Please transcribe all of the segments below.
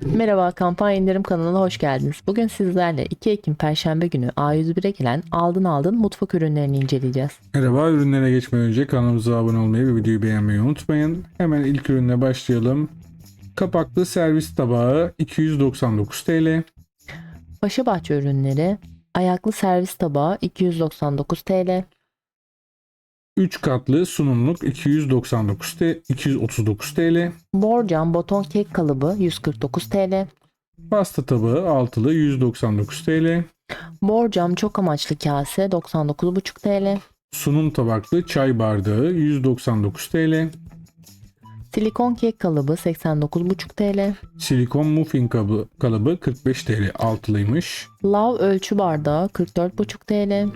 Merhaba, kampanya indirim kanalına hoş geldiniz. Bugün sizlerle 2 Ekim Perşembe günü A101'e gelen aldın aldın mutfak ürünlerini inceleyeceğiz. Merhaba, ürünlere geçmeden önce kanalımıza abone olmayı ve videoyu beğenmeyi unutmayın. Hemen ilk ürünle başlayalım. Kapaklı servis tabağı 299 TL. Paşabahçe ürünleri ayaklı servis tabağı 299 TL. 3 katlı sunumluk 299 T 239 TL. Borcam boton kek kalıbı 149 TL. Pasta tabağı altılı 199 TL. Borcam çok amaçlı kase 99,5 TL. Sunum tabaklı çay bardağı 199 TL. Silikon kek kalıbı 89,5 TL. Silikon muffin kabı, kalıbı 45 TL altılıymış. Lav ölçü bardağı 44,5 TL.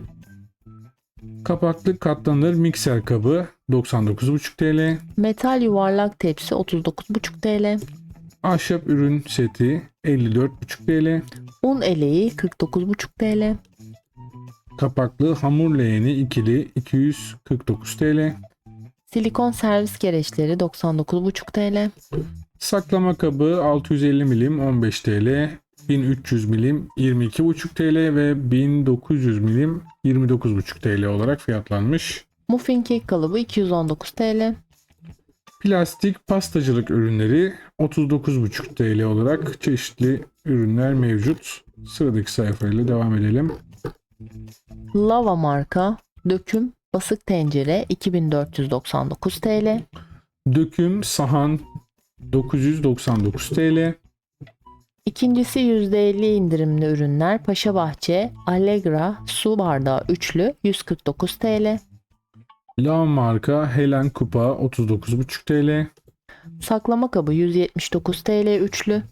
Kapaklı katlanır mikser kabı 99,5 TL. Metal yuvarlak tepsi 39,5 TL. Ahşap ürün seti 54,5 TL. Un eleği 49,5 TL. Kapaklı hamur leğeni ikili 249 TL. Silikon servis gereçleri 99,5 TL. Saklama kabı 650 milim 15 TL. 1300 milim 22,5 TL ve 1900 milim 29,5 TL olarak fiyatlanmış. Muffin kek kalıbı 219 TL. Plastik pastacılık ürünleri 39,5 TL olarak çeşitli ürünler mevcut. Sıradaki sayfayla devam edelim. Lava marka döküm basık tencere 2499 TL. Döküm sahan 999 TL. İkincisi %50 indirimli ürünler Paşabahçe Allegra su bardağı üçlü 149 TL. La marka Helen Kupa 39,5 TL. Saklama kabı 179 TL üçlü.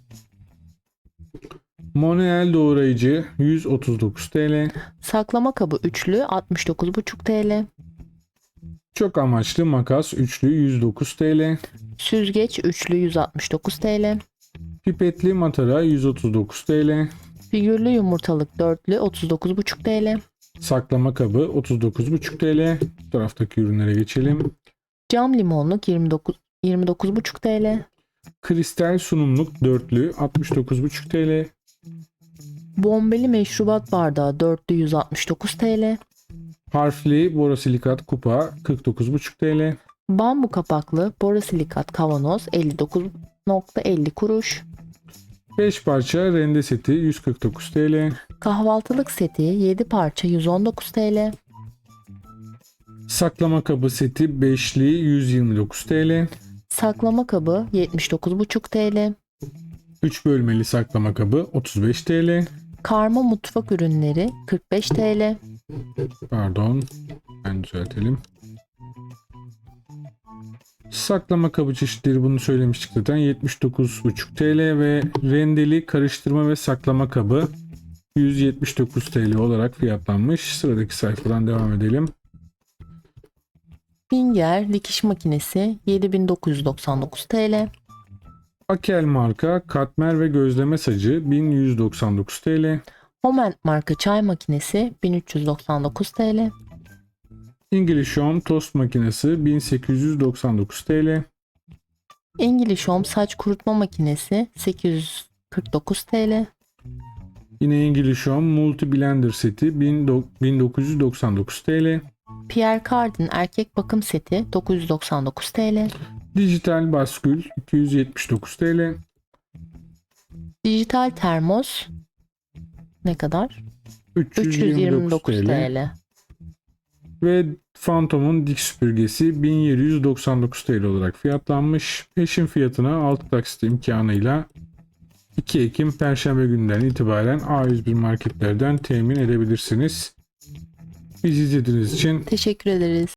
Manuel doğrayıcı 139 TL. Saklama kabı üçlü 69,5 TL. Çok amaçlı makas üçlü 109 TL. Süzgeç üçlü 169 TL. Pipetli matara 139 TL. Figürlü yumurtalık dörtlü 39,5 TL. Saklama kabı 39,5 TL. Bu taraftaki ürünlere geçelim. Cam limonluk 29 29,5 TL. Kristal sunumluk dörtlü 69,5 TL. Bombeli meşrubat bardağı dörtlü 169 TL. Harfli borosilikat kupa 49,5 TL. Bambu kapaklı borosilikat kavanoz 59.50 kuruş. 5 parça rende seti 149 TL. Kahvaltılık seti 7 parça 119 TL. Saklama kabı seti 5'li 129 TL. Saklama kabı 79,5 TL. 3 bölmeli saklama kabı 35 TL. Karma mutfak ürünleri 45 TL. Pardon. Ben düzeltelim. Saklama kabı çeşitleri bunu söylemiştik zaten. 79,5 TL ve rendeli karıştırma ve saklama kabı 179 TL olarak fiyatlanmış. Sıradaki sayfadan devam edelim. Finger dikiş makinesi 7999 TL. Akel marka katmer ve gözleme sacı 1199 TL. Homent marka çay makinesi 1399 TL. English Home tost makinesi 1899 TL. English Home saç kurutma makinesi 849 TL. Yine English Home multi blender seti 1999 TL. Pierre Cardin erkek bakım seti 999 TL. Dijital baskül 279 TL. Dijital termos ne kadar? 329 329 TL. TL. Ve Phantom'un dik süpürgesi 1799 TL olarak fiyatlanmış. Peşin fiyatına 6 taksit imkanıyla 2 Ekim Perşembe günden itibaren A101 marketlerden temin edebilirsiniz. Bizi izlediğiniz için Teşekkür ederiz.